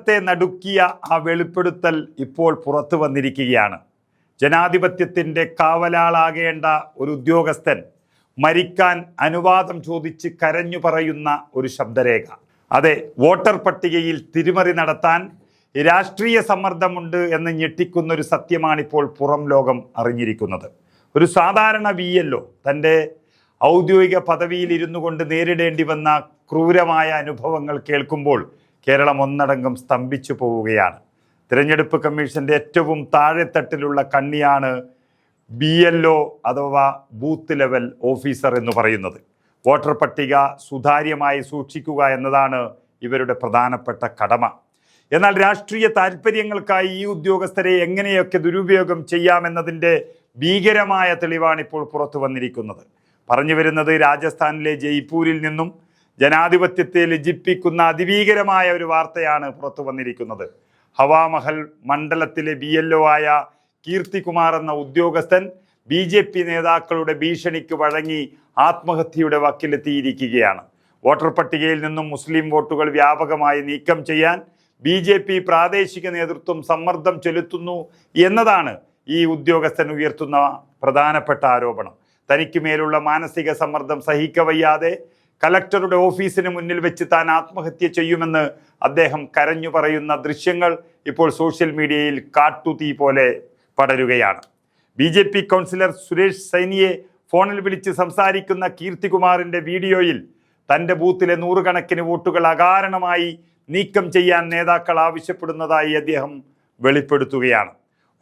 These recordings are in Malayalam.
കേരളത്തെ നടുക്കിയ ആ വെളിപ്പെടുത്തൽ ഇപ്പോൾ പുറത്തു വന്നിരിക്കുകയാണ്. ജനാധിപത്യത്തിന്റെ കാവലാളാകേണ്ട ഒരു ഉദ്യോഗസ്ഥൻ മരിക്കാൻ അനുവാദം ചോദിച്ച് കരഞ്ഞു പറയുന്ന ഒരു ശബ്ദരേഖ. അതെ വോട്ടർ പട്ടികയിൽ തിരിമറി നടത്താൻ രാഷ്ട്രീയ സമ്മർദ്ദമുണ്ട് എന്ന് ഞെട്ടിക്കുന്ന ഒരു സത്യമാണിപ്പോൾ പുറം ലോകം അറിഞ്ഞിരിക്കുന്നത്. ഒരു സാധാരണ വി എല്ലോ തന്റെ ഔദ്യോഗിക പദവിയിൽ ഇരുന്നു കൊണ്ട് നേരിടേണ്ടി വന്ന ക്രൂരമായ അനുഭവങ്ങൾ കേൾക്കുമ്പോൾ കേരളം ഒന്നടങ്കം സ്തംഭിച്ചു പോവുകയാണ്. തിരഞ്ഞെടുപ്പ് കമ്മീഷന്റെ ഏറ്റവും താഴെത്തട്ടിലുള്ള കണ്ണിയാണ് ബി എൽ ഒ അഥവാ ബൂത്ത് ലെവൽ ഓഫീസർ എന്ന് പറയുന്നത്. വോട്ടർ പട്ടിക സുതാര്യമായി സൂക്ഷിക്കുക എന്നതാണ് ഇവരുടെ പ്രധാനപ്പെട്ട കടമ. എന്നാൽ രാഷ്ട്രീയ താല്പര്യങ്ങൾക്കായി ഈ ഉദ്യോഗസ്ഥരെ എങ്ങനെയൊക്കെ ദുരുപയോഗം ചെയ്യാമെന്നതിന്റെ ഭീകരമായ തെളിവാണ് ഇപ്പോൾ പുറത്തു വന്നിരിക്കുന്നത്. പറഞ്ഞു വരുന്നത് രാജസ്ഥാനിലെ ജയ്പൂരിൽ നിന്നും ജനാധിപത്യത്തെ ലജിപ്പിക്കുന്ന അതിഭീകരമായ ഒരു വാർത്തയാണ് പുറത്തു വന്നിരിക്കുന്നത്. ഹവാമഹൽ മണ്ഡലത്തിലെ ബി എൽ ആയ കീർത്തികുമാർ എന്ന ഉദ്യോഗസ്ഥൻ ബി ജെ പി നേതാക്കളുടെ ഭീഷണിക്ക് വഴങ്ങി ആത്മഹത്യയുടെ വക്കിലെത്തിയിരിക്കുകയാണ്. വോട്ടർ പട്ടികയിൽ നിന്നും മുസ്ലിം വോട്ടുകൾ വ്യാപകമായി നീക്കം ചെയ്യാൻ ബി ജെ പി പ്രാദേശിക നേതൃത്വം സമ്മർദ്ദം ചെലുത്തുന്നു എന്നതാണ് ഈ ഉദ്യോഗസ്ഥൻ ഉയർത്തുന്ന പ്രധാനപ്പെട്ട ആരോപണം. തനിക്ക് മേലുള്ള മാനസിക സമ്മർദ്ദം സഹിക്കവയ്യാതെ കലക്ടറുടെ ഓഫീസിന് മുന്നിൽ വെച്ച് താൻ ആത്മഹത്യ ചെയ്യുമെന്ന് അദ്ദേഹം കരഞ്ഞു പറയുന്ന ദൃശ്യങ്ങൾ ഇപ്പോൾ സോഷ്യൽ മീഡിയയിൽ കാട്ടുതീ പോലെ പടരുകയാണ്. B J P councillor Suresh സൈനിയെ ഫോണിൽ വിളിച്ച് സംസാരിക്കുന്ന കീർത്തികുമാറിന്റെ വീഡിയോയിൽ തന്റെ ബൂത്തിലെ നൂറുകണക്കിന് വോട്ടുകൾ അകാരണമായി നീക്കം ചെയ്യാൻ നേതാക്കൾ ആവശ്യപ്പെടുന്നതായി അദ്ദേഹം വെളിപ്പെടുത്തുകയാണ്.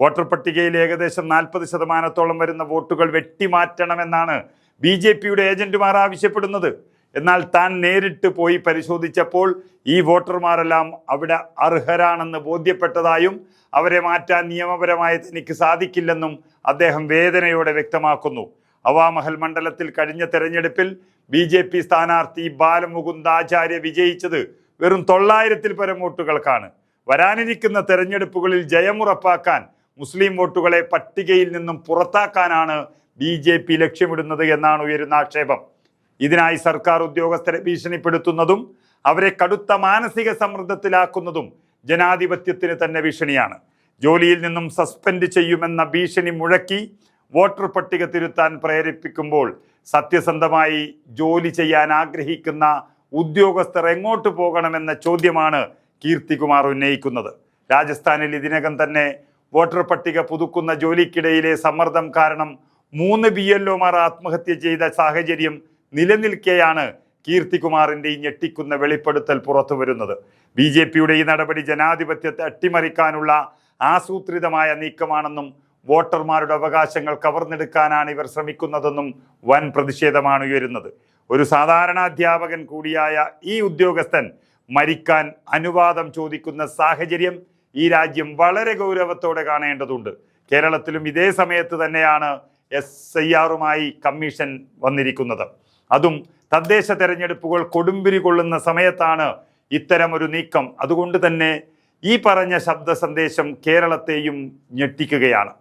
വോട്ടർ പട്ടികയിൽ ഏകദേശം നാൽപ്പത് ശതമാനത്തോളം വരുന്ന വോട്ടുകൾ വെട്ടിമാറ്റണമെന്നാണ് ബി ജെ പിയുടെ ഏജന്റുമാർ ആവശ്യപ്പെടുന്നത്. എന്നാൽ താൻ നേരിട്ട് പോയി പരിശോധിച്ചപ്പോൾ ഈ വോട്ടർമാരെല്ലാം അവിടെ അർഹരാണെന്ന് ബോധ്യപ്പെട്ടതായും അവരെ മാറ്റാൻ നിയമപരമായി തനിക്ക് സാധിക്കില്ലെന്നും അദ്ദേഹം വേദനയോടെ വ്യക്തമാക്കുന്നു. അവാമഹൽ മണ്ഡലത്തിൽ കഴിഞ്ഞ തെരഞ്ഞെടുപ്പിൽ ബി ജെ പി സ്ഥാനാർത്ഥി ബാലമുകുന്ദ് ആചാര്യ വിജയിച്ചത് വെറും തൊള്ളായിരത്തിൽ പരം വോട്ടുകൾക്കാണ്. വരാനിരിക്കുന്ന തെരഞ്ഞെടുപ്പുകളിൽ ജയമുറപ്പാക്കാൻ മുസ്ലിം വോട്ടുകളെ പട്ടികയിൽ നിന്നും പുറത്താക്കാനാണ് ബി ലക്ഷ്യമിടുന്നത് എന്നാണ് ഉയരുന്ന ആക്ഷേപം. ഇതിനായി സർക്കാർ ഉദ്യോഗസ്ഥരെ ഭീഷണിപ്പെടുത്തുന്നതും അവരെ കടുത്ത മാനസിക സമ്മർദ്ദത്തിലാക്കുന്നതും ജനാധിപത്യത്തിന് തന്നെ ഭീഷണിയാണ്. ജോലിയിൽ നിന്നും സസ്പെൻഡ് ചെയ്യുമെന്ന ഭീഷണി മുഴക്കി വോട്ടർ പട്ടിക തിരുത്താൻ പ്രേരിപ്പിക്കുമ്പോൾ സത്യസന്ധമായി ജോലി ചെയ്യാൻ ആഗ്രഹിക്കുന്ന ഉദ്യോഗസ്ഥർ എങ്ങോട്ട് പോകണമെന്ന ചോദ്യമാണ് കീർത്തികുമാർ ഉന്നയിക്കുന്നത്. രാജസ്ഥാനിൽ ഇതിനകം തന്നെ വോട്ടർ പട്ടിക പുതുക്കുന്ന ജോലിക്കിടയിലെ സമ്മർദ്ദം കാരണം മൂന്ന് ബി എൽ ഒമാർ ആത്മഹത്യ ചെയ്ത സാഹചര്യം നിലനിൽക്കെയാണ് കീർത്തികുമാറിന്റെ ഈ ഞെട്ടിക്കുന്ന വെളിപ്പെടുത്തൽ പുറത്തു വരുന്നത്. ബി ജെ പിയുടെ ഈ നടപടി ജനാധിപത്യത്തെ അട്ടിമറിക്കാനുള്ള ആസൂത്രിതമായ നീക്കമാണെന്നും വോട്ടർമാരുടെ അവകാശങ്ങൾ കവർന്നെടുക്കാനാണ് ഇവർ ശ്രമിക്കുന്നതെന്നും വൻ പ്രതിഷേധമാണ് ഉയരുന്നത്. ഒരു സാധാരണ അധ്യാപകൻ കൂടിയായ ഈ ഉദ്യോഗസ്ഥൻ മരിക്കാൻ അനുവാദം ചോദിക്കുന്ന സാഹചര്യം ഈ രാജ്യം വളരെ ഗൗരവത്തോടെ കാണേണ്ടതുണ്ട്. കേരളത്തിലും ഇതേ സമയത്ത് തന്നെയാണ് എസ് ഐ ആറുമായി കമ്മീഷൻ വന്നിരിക്കുന്നത്. അതും തദ്ദേശ തെരഞ്ഞെടുപ്പുകൾ കൊടുമ്പിരി കൊള്ളുന്ന സമയത്താണ് ഇത്തരം ഒരു നീക്കം. അതുകൊണ്ട് തന്നെ ഈ പറഞ്ഞ ശബ്ദ സന്ദേശം കേരളത്തെയും ഞെട്ടിക്കുകയാണ്.